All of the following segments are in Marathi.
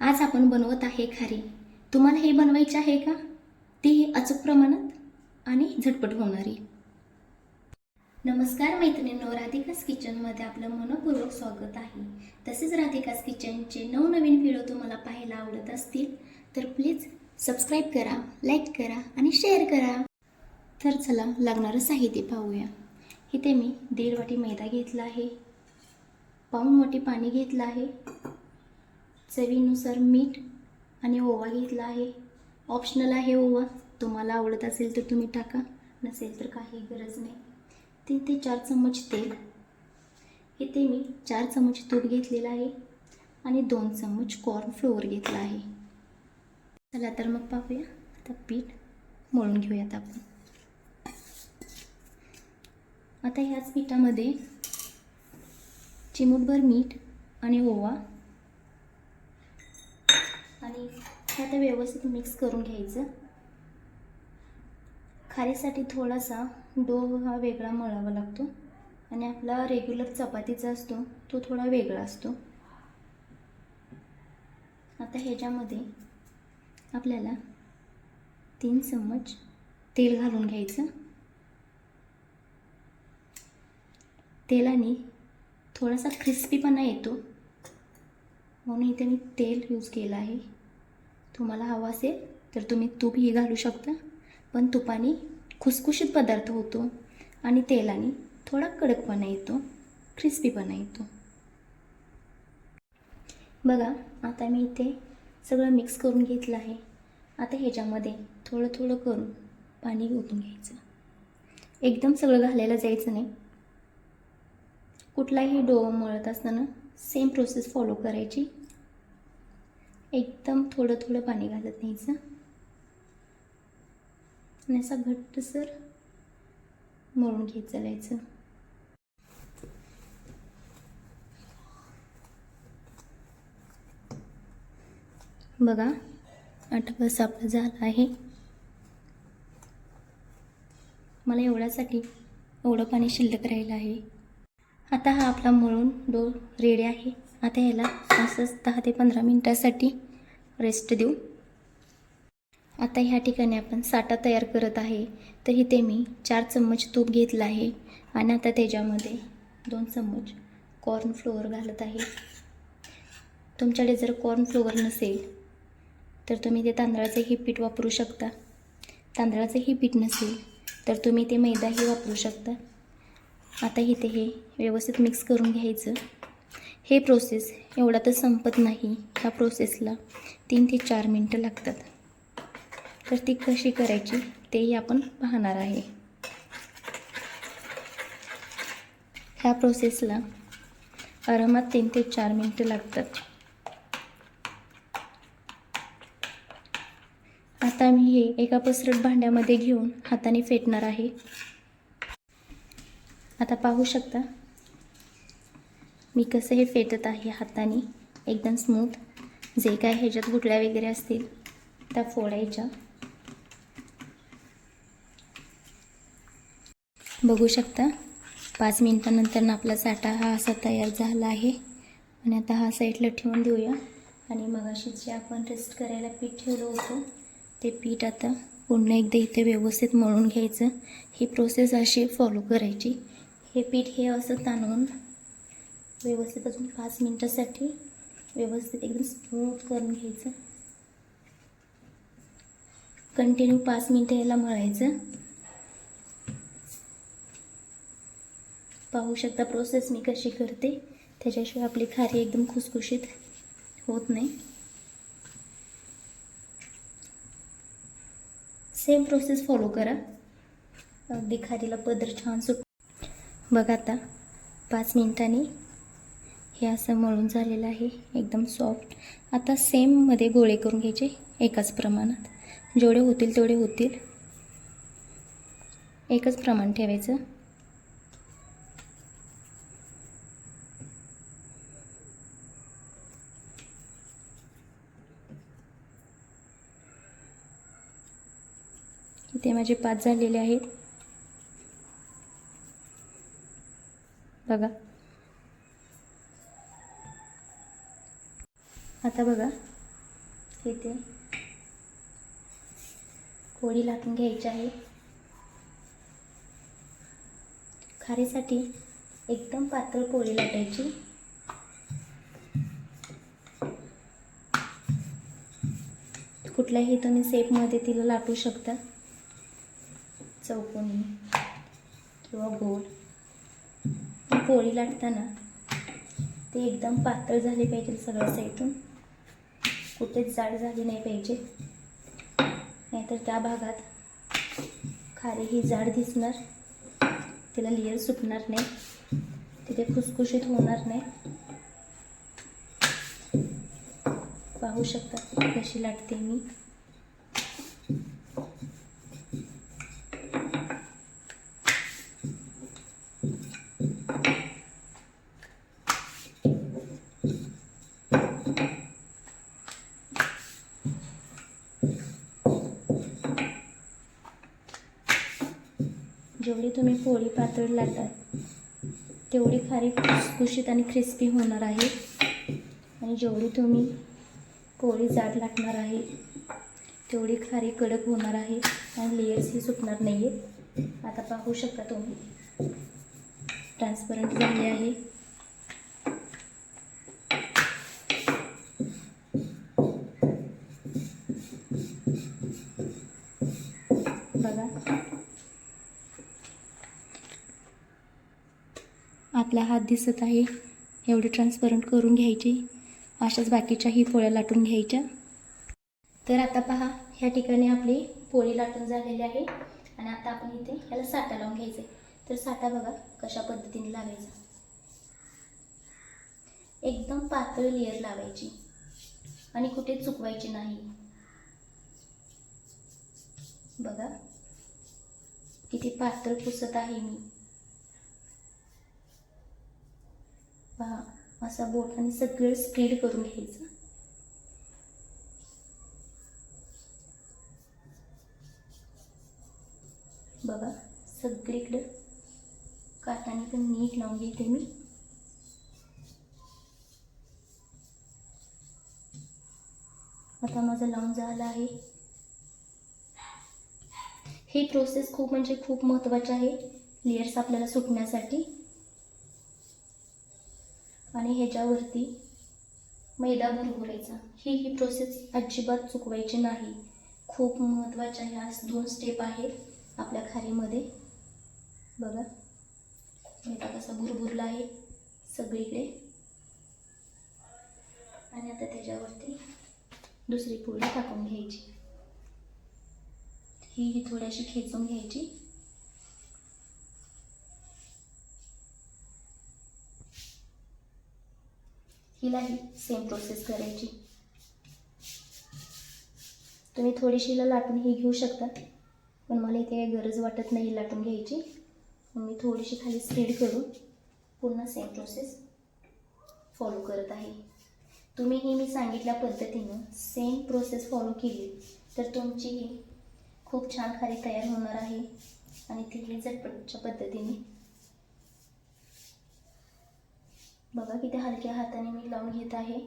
आज आपण बनवत आहे खारी. तुम्हाला हे बनवायचे आहे का? ती अचूक प्रमाणात आणि झटपट होणारी. नमस्कार मैत्रिणींनो राधिकास किचनमध्ये आपलं मनपूर्वक स्वागत आहे. तसेच राधिकास किचनचे नवनवीन व्हिडिओ तुम्हाला पाहायला आवडत असतील तर प्लीज सबस्क्राईब करा लाईक करा आणि शेअर करा. तर चला लागणारं साहित्य पाहूया. इथे मी दीड वाटी मैदा घेतला आहे. पाऊण वाटी पाणी घेतलं आहे. चवीनुसार मीठ आणि ओवा घेतला आहे. ऑप्शनल आहे ओवा. तुम्हाला आवडत असेल तर तुम्ही टाका. नसेल तर काही गरज नाही. तीन ते चार चम्मच तेल. इथे मी चार चम्मच तूप घेतलेलं आहे आणि दोन चम्मच कॉर्न फ्लोअर घेतला आहे. चला तर मग पाहूया. आता पीठ मळून घेऊयात आपण. आता ह्याच पिठामध्ये चिमूटभर मीठ आणि ओवा हे आता व्यवस्थित मिक्स करून घ्यायचं. खारीसाठी थोडासा डो हा वेगळा मळावा लागतो. आणि आपला रेग्युलर चपातीचा असतो तो थोडा वेगळा असतो. आता ह्याच्यामध्ये आपल्याला तीन चम्मच तेल घालून घ्यायचं. तेलाने थोडासा क्रिस्पीपणा येतो. म्हणून इथे मी तेल यूज केलं आहे. तुम्हाला हवं असेल तर तुम्ही तूपही घालू शकता. पण तुपाने खुसखुशीत पदार्थ होतो आणि तेलाने थोडा कडकपणा येतो क्रिस्पीपणा येतो. बघा आता मी इथे सगळं मिक्स करून घेतलं आहे. आता ह्याच्यामध्ये थोडं थोडं करून पाणी ओतून घ्यायचं. एकदम सगळं घालायला जायचं नाही. कुठलाही डो मळत असताना सेम प्रोसेस फॉलो करायची. एकदम थोडं थोडं पाणी घालत न्यायचं. आणि असा घट्टसर मळून घेत चालायचं बघा आठ आपलं झालं आहे. मला एवढ्यासाठी एवढं पाणी शिल्लक राहिलं आहे. आता हा आपला मळून डो रेडी आहे. आता ह्याला असंच दहा ते पंधरा मिनटासाठी रेस्ट देऊ. आता ह्या ठिकाणी आपण साठा तयार करत आहे. तर इथे मी चार चम्मच तूप घेतलं आहे. आणि आता त्याच्यामध्ये दोन चम्मच कॉर्न फ्लोअर घालत आहे. तुमच्याकडे जर कॉर्न फ्लोअर नसेल तर तुम्ही ते तांदळाचंही पीठ वापरू शकता. तांदळाचंही पीठ नसेल तर तुम्ही ते मैदाही वापरू शकता. आता इथे हे व्यवस्थित मिक्स करून घ्यायचं. हे प्रोसेस एवढा तर संपत नाही. ह्या प्रोसेसला तीन ते चार मिनटं लागतात. तर ती कशी करायची तेही आपण पाहणार आहे. ह्या प्रोसेसला आरामात तीन ते चार मिनटं लागतात. आता मी हे एका पसरट भांड्यामध्ये घेऊन हाताने फेटणार आहे. आता पाहू शकता मी कसं हे फेटत आहे हाताने? एकदम स्मूथ जे काय ह्याच्यात गुटल्या वगैरे असतील त्या फोडायच्या. बघू शकता पाच मिनटानंतर आपला साठा हा असा तयार झाला आहे. आणि आता हा साईडला ठेवून देऊया. आणि मगाशी जे आपण रेस्ट करायला पीठ ठेवलं होतं ते पीठ आता पुन्हा एकदा इथे व्यवस्थित मळून घ्यायचं. ही प्रोसेस अशी फॉलो करायची. हे पीठ हे असं ताणून व्यवस्थित अजून पाच मिनटासाठी व्यवस्थित एकदम स्मूथ करून घ्यायचं. कंटिन्यू पाच मिनटं याला मळायचं. पाहू शकता प्रोसेस मी कशी करते. त्याच्याशिवाय आपली खारी एकदम खुसखुशीत होत नाही. सेम प्रोसेस फॉलो करा. अगदी खारीला पदर छान सुट बघा आता पाच मिनिटांनी हे असं मळून झालेलं आहे. एकदम सॉफ्ट आता सेममध्ये गोळे करून घ्यायचे एकाच प्रमाणात. जेवढे होतील तेवढे होतील. एकच प्रमाण ठेवायचं. इथे माझे पाच झालेले आहेत. बघा. आता बघा. इथे. पोळी लाटून घ्यायची आहे. खारीसाठी एकदम पातळ पोळी लाटायची. कुठल्याही तुम्ही सेपमध्ये तिला लाटू शकता. चौकोनी किंवा गोल. ती पोळी लाटताना ते एकदम पातळ झाली पाहिजे सगळ्या साईडून कुठेच जाड झाली नाही पाहिजे. नाहीतर त्या भागात खारी ही जाड दिसणार. तिला लेअर सुटणार नाही. तिथे खुसखुशीत होणार नाही. पाहू शकता कशी लाटते मी. जेवढी तुम्ही पोळी पातळ लाटाल तेवढी खारी खुसखुशीत आणि क्रिस्पी होणार आहे. आणि जेवढी तुम्ही पोळी जाड लागणार आहे तेवढी खारी कडक होणार आहे आणि लेयर्सही सुटणार नाही आहेत आता पाहू शकता तुम्ही. ट्रान्सपरंट झाले आहे. आपला हात दिसत आहे. एवढे ट्रान्सपरंट करून घ्यायचे. अशाच बाकीच्याही पोळ्या लाटून घ्यायच्या. तर आता पहा ह्या ठिकाणी आपली पोळी लाटून झालेली आहे. आणि आता आपण इथे ह्याला साठा लावून घ्यायचे. तर साठा बघा कशा पद्धतीने लावायचा. एकदम पातळ लेअर लावायची. आणि कुठे चुकवायची नाही. बघा किती पातळ पुसत आहे मी. पहा असा बोटाने सगळं स्प्रेड करून घ्यायचं. बघा सगळीकडं काटाने पण नीट लावून घेते मी. आता माझं लावून झालं आहे. ही प्रोसेस खूप म्हणजे खूप महत्त्वाची आहे लेयर्स आपल्याला सुटण्यासाठी. आणि ह्याच्यावरती मैदा भरभरायचा. ही ही प्रोसेस अजिबात चुकवायची नाही. खूप महत्त्वाच्या ह्या दोन स्टेप आहेत आपल्या खारीमध्ये. बघा. मैदा कसा भुरभुरला आहे सगळीकडे. आणि आता त्याच्यावरती दुसरी पोळी टाकून घ्यायची. ही ही थोडीशी खेचून घ्यायची. हिलाही सेम प्रोसेस करायची. तुम्ही थोडीशी लाटून ही घेऊ शकता. पण मला इथे काही गरज वाटत नाही लाटून घ्यायची. मी थोडीशी खाली स्पीड करून पुन्हा सेम प्रोसेस फॉलो करत आहे. तुम्ही ही मी सांगितल्या पद्धतीनं सेम प्रोसेस फॉलो केली तर तुमची ही खूप छान खाली तयार होणार आहे. आणि तीही झटपटच्या पद्धतीने बघा किती हलक्या हाताने मी लावून घेत आहे.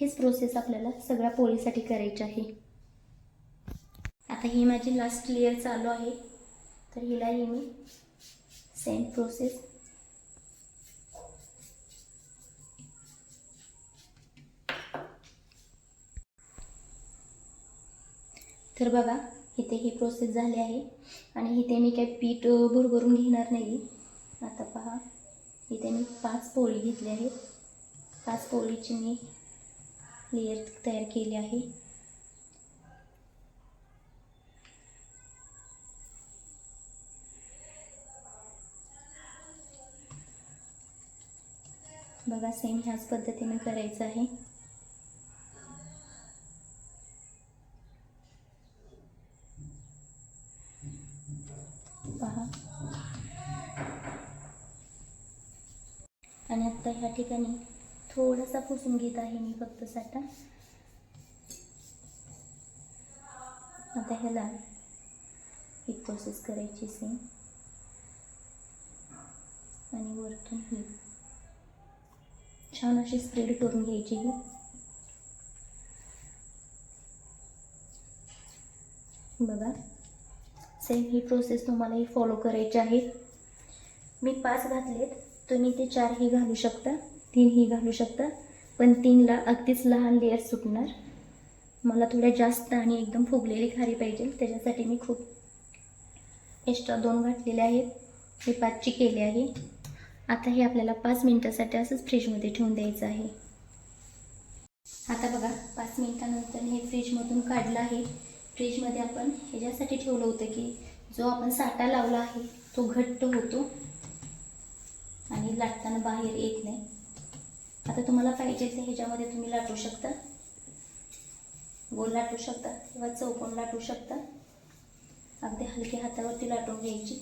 हीच प्रोसेस आपल्याला सगळ्या पोळीसाठी करायची आहे. आता ही माझी लास्ट लेअर चालू आहे. तर हिलाही मी सेम प्रोसेस तर बघा इथे ही प्रोसेस झाली आहे. आणि इथे मी काही पीठ भरभरून घेणार नाही. आता पहा. इथे मी पाच पोळी घेतली आहे. पाच पोळीची मी लेअर तयार केली आहे. बघा सेम ह्याच पद्धतीने करायचं आहे पहा आणि आत्ता ह्या ठिकाणी थोडासा पुसून घेत आहे मी फक्त साठा. आता ह्याला ही प्रोसेस करायची सेम आणि वरतून ही छान अशी स्प्रेड करून घ्यायची ही. बघा. सेम ही प्रोसेस तुम्हालाही फॉलो करायची आहे. मी पाच घातलेत. तुम्ही ते चारही घालू शकता तीनही घालू शकता पण तीनला अगदीच लहान लेअर सुटणार मला थोड्या जास्त आणि एकदम फुगलेली खारी पाहिजे त्याच्यासाठी मी खूप एक्स्ट्रा दोन घातलेले आहेत. मी पाचची केले आहे. आता हे आपल्याला पाच मिनटासाठी असंच फ्रीजमध्ये ठेवून द्यायचं आहे. आता बघा पाच मिनटानंतर हे फ्रीजमधून काढलं आहे. फ्रीजमध्ये आपण ह्याच्यासाठी ठेवलं होतं की जो आपण साठा लावला आहे तो घट्ट होतो. आणि लाटताना बाहेर येत नाही. आता तुम्हाला पाहिजे ते ह्याच्यामध्ये तुम्ही लाटू शकता. गोल लाटू शकता किंवा चौकोन लाटू शकता. अगदी हलक्या हातावरती लाटून घ्यायची.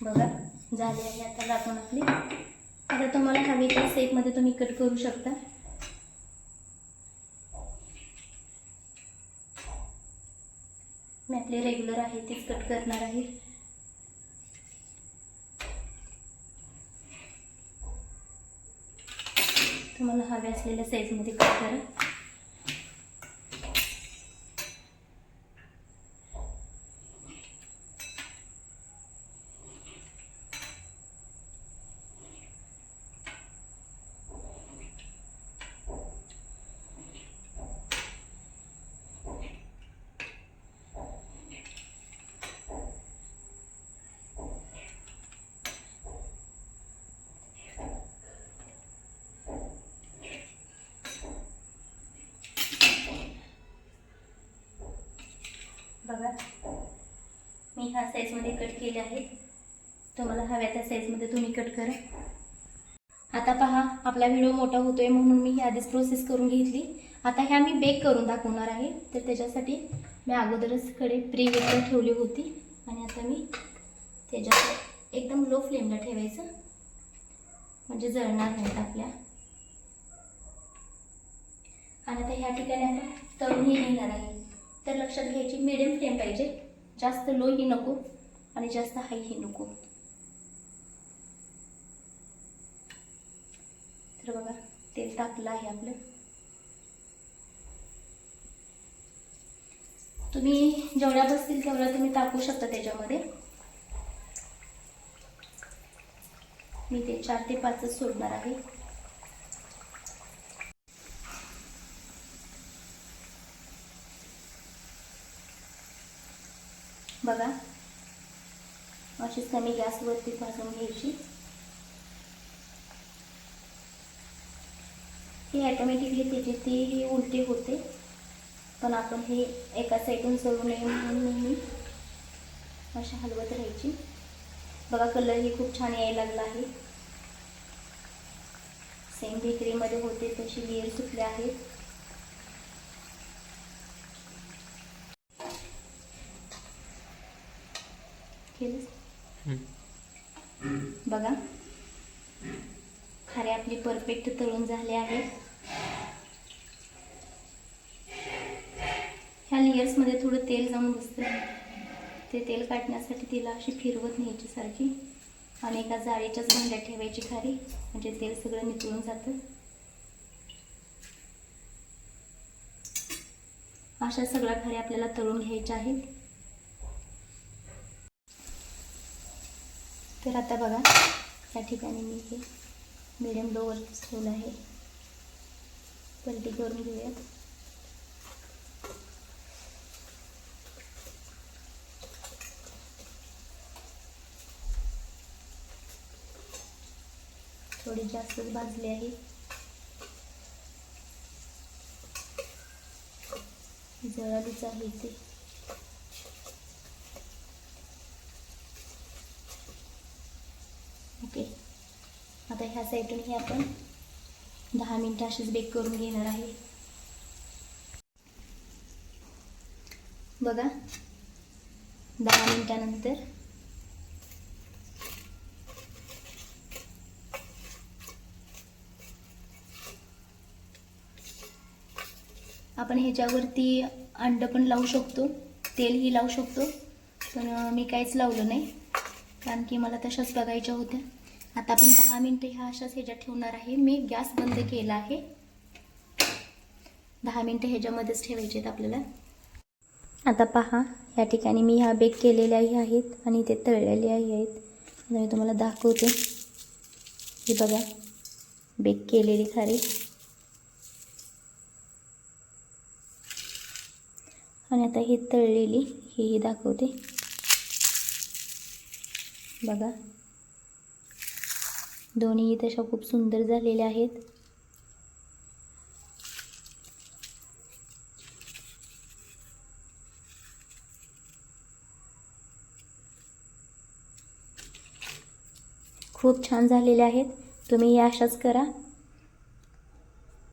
बघा झाली आहे आता लाटून आपली. आता तुम्हाला हवी त्या सेपमध्ये तुम्ही कट करू शकता मी आपले रेग्युलर आहे तेच कट करणार आहे. तुम्हाला हवे असलेल्या साईजमध्ये कट करा. बघा. मी ह्या साईजमध्ये कट केले आहे. तुम्हाला हव्या त्या साईजमध्ये तुम्ही कट करा. आता पहा आपला व्हिडिओ मोठा होतोय म्हणून मी ही आधीच प्रोसेस करून घेतली. आता ह्या मी बेक करून दाखवणार आहे. तर त्याच्यासाठी मी अगोदरच कडे प्री वेकर ठेवली होती. आणि आता मी त्याच्यात एकदम लो फ्लेमला ठेवायचं. म्हणजे जळणार नाहीत आपल्या. आणि आता ह्या ठिकाणी आपण तळूनही घेणार आहे. तर लक्षात घ्यायची मिडियम फ्लेम पाहिजे. जास्त लोही नको आणि जास्त हायही नको. तर बघा तेल टाकलं आहे आपलं. तुम्ही जेवढ्या बसतील तेवढ्या तुम्ही टाकू शकता त्याच्यामध्ये. मी ते चार ते पाचच सोडणार आहे. बघा. अशीच कमी गॅसवरती भाजून घ्यायची. ही ॲटोमॅटिकली त्याची ती ही उलटी होते. पण आपण हे एका साईडून सोडू नये म्हणून नेहमी अशा हलवत राहायची. बघा कलर ही खूप छान यायला लागला आहे. सेम बेकरीमध्ये होते तशी लेअर सुटले आहेत. केलं बघा. खारे आपली परफेक्ट तळून झाले आहे ह्या लेयर्समध्ये थोडं तेल जाऊन बसतं ते तेल काढण्यासाठी तिला अशी फिरवत न्यायची सारखी. आणि एका जाळीच्याच भांड्यात ठेवायची खारी. म्हणजे तेल सगळं निघून जातं. अशा सगळ्या खारी आपल्याला तळून घ्यायच्या आहेत. तर आता बघा त्या ठिकाणी मी हे मिडियम लोवर ठेवलं आहे. पलटी करून घेऊयात. थोडी जास्तच भाजली आहे. जळालीच आहे ते. आता ह्या साईडूनही आपण दहा मिनटं अशीच बेक करून घेणार आहे. बघा दहा मिनटानंतर आपण ह्याच्यावरती अंड पण लावू शकतो तेलही लावू शकतो पण मी काहीच लावलं नाही कारण की मला तशाच बघायच्या होत्या. आता आपण दहा मिनटं ह्या अशाच ह्याच्यात ठेवणार आहे. मी गॅस बंद केला आहे. दहा मिनटं ह्याच्यामध्येच ठेवायचे आहेत आपल्याला. आता पहा या ठिकाणी मी ह्या बेक केलेल्याही आहेत आणि ते तळलेल्याही आहेत. मी तुम्हाला दाखवते. हे बघा बेक केलेली खारी. आणि आता ही तळलेली हेही दाखवते. बघा. दोन्ही तशा खूप सुंदर झालेल्या आहेत. खूप छान झालेल्या आहेत. तुम्ही या अशाच करा.